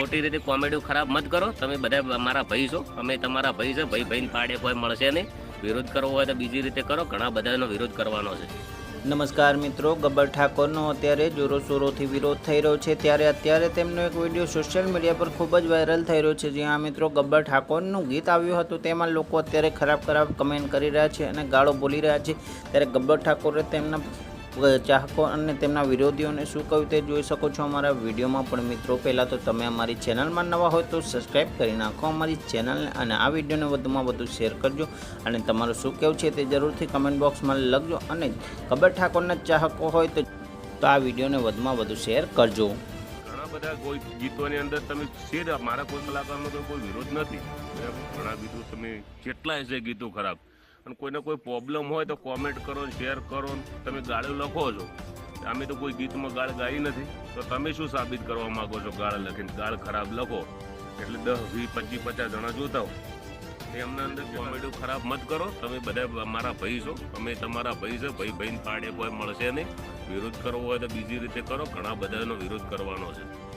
ખોટી રીતે કોમેડી ખરાબ મત કરો. તમે બધા મારા ભાઈ છો. અમે તમારા ભાઈ છે. ભાઈ ભાઈને પાડે કોઈ મળશે નહીં. વિરોધ કરવો હોય તો બીજી રીતે કરો. ઘણા બધાનો વિરોધ કરવાનો છે. નમસ્કાર મિત્રો, ગબ્બર ઠાકોરનો અત્યારે જોરોશોરોથી વિરોધ થઈ રહ્યો છે. ત્યારે અત્યારે તેમનો એક વીડિયો સોશિયલ મીડિયા પર ખૂબ જ વાયરલ થઈ રહ્યો છે. જ્યાં મિત્રો ગબ્બર ઠાકોરનું ગીત આવ્યું હતું. તેમાં લોકો અત્યારે ખરાબ ખરાબ કમેન્ટ કરી રહ્યા છે અને ગાળો બોલી રહ્યા છે. ત્યારે ગબ્બર ઠાકોરે તેમના ચાહકો અને તેમના વિરોધીઓને શું કહ્યું તે જોઈ શકો છો અમારા વિડીયોમાં. પણ મિત્રો, પહેલાં તો તમે અમારી ચેનલમાં નવા હોય તો સબસ્ક્રાઈબ કરી નાખો અમારી ચેનલને અને આ વિડીયોને વધુમાં વધુ શેર કરજો અને તમારું શું કહેવું છે તે જરૂરથી કમેન્ટ બોક્સમાં લખજો અને કબર ઠાકોરના ચાહકો હોય તો તો આ વિડીયોને વધુમાં વધુ શેર કરજો. ઘણા બધા કોઈ ગીતોની અંદર તમે શેર મારા કોઈ કલાકારનો કોઈ વિરોધ નથી. ઘણા ગીતો તમે, કેટલાય છે ગીતો ખરાબ. અને કોઈને કોઈ પ્રોબ્લેમ હોય તો કોમેન્ટ કરો શેર કરો તમે ગાળો લખો છો. અમે તો કોઈ ગીતમાં ગાળ ગાઈ નથી. તો તમે શું સાબિત કરવા માગો છો ગાળ લખીને? ગાળ ખરાબ લખો. એટલે દસ, વીસ, પચીસ, પચાસ જણા જોતા હોય. એમના અંદર કોમેડી ખરાબ મત કરો. તમે બધા અમારા ભાઈ છો. અમે તમારા ભાઈ છે. ભાઈ ભાઈને પાડે કોઈ મળશે નહીં. વિરોધ કરવો હોય તો બીજી રીતે કરો. ઘણા બધાનો વિરોધ કરવાનો છે.